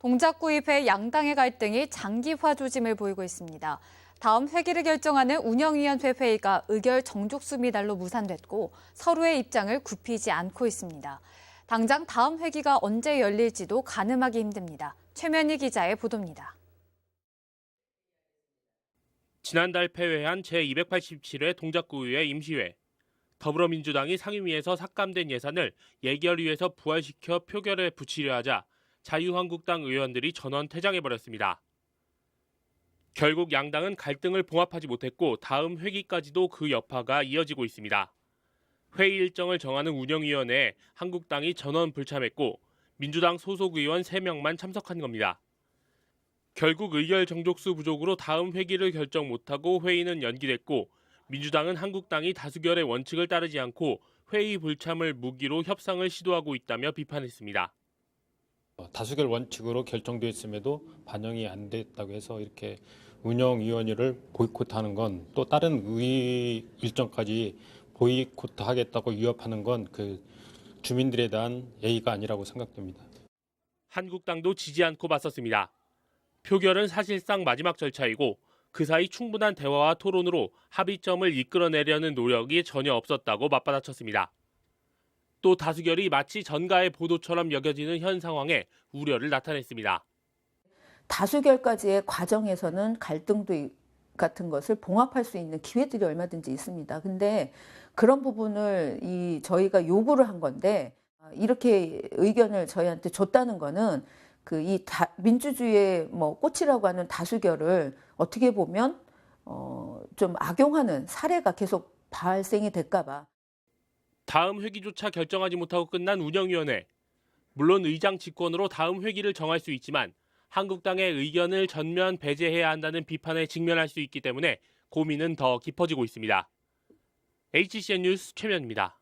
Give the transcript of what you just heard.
동작 구입회 양당의 갈등이 장기화 조짐을 보이고 있습니다. 다음 회기를 결정하는 운영위원회 회의가 의결 정족수 미달로 무산됐고 서로의 입장을 굽히지 않고 있습니다. 당장 다음 회기가 언제 열릴지도 가늠하기 힘듭니다. 최면희 기자의 보도입니다. 지난달 폐회한 제287회 동작구의회 임시회. 더불어민주당이 상임위에서 삭감된 예산을 예결위에서 부활시켜 표결에 붙이려 하자 자유한국당 의원들이 전원 퇴장해버렸습니다. 결국 양당은 갈등을 봉합하지 못했고 다음 회기까지도 그 여파가 이어지고 있습니다. 회의 일정을 정하는 운영위원회에 한국당이 전원 불참했고 민주당 소속 의원 3명만 참석한 겁니다. 결국 의결 정족수 부족으로 다음 회기를 결정 못하고 회의는 연기됐고 민주당은 한국당이 다수결의 원칙을 따르지 않고 회의 불참을 무기로 협상을 시도하고 있다며 비판했습니다. 어, 다수결 원칙으로 결정되었음에도 반영이 안 됐다고 해서 이렇게 운영위원회를 보이콧하는 건 또 다른 의 일정까지 보이콧하겠다고 위협하는 건 그 주민들에 대한 예의가 아니라고 생각됩니다. 한국당도 지지 않고 맞섰습니다. 표결은 사실상 마지막 절차이고 그 사이 충분한 대화와 토론으로 합의점을 이끌어내려는 노력이 전혀 없었다고 맞받아쳤습니다. 또 다수결이 마치 전가의 보도처럼 여겨지는 현 상황에 우려를 나타냈습니다. 다수결까지의 과정에서는 갈등도 이- 같은 것을 봉합할 수 있는 기회들이 얼마든지 있습니다. 근데 그런 부분을 이 저희가 요구를 한 건데 아, 이렇게 의견을 저희한테 줬다는 거는 그 이 민주주의의 뭐 꽃이라고 하는 다수결을 어떻게 보면 어, 좀 악용하는 사례가 계속 발생이 될까 봐. 다음 회기조차 결정하지 못하고 끝난 운영위원회. 물론 의장 직권으로 다음 회기를 정할 수 있지만 한국당의 의견을 전면 배제해야 한다는 비판에 직면할 수 있기 때문에 고민은 더 깊어지고 있습니다. HCN 뉴스 최면입니다.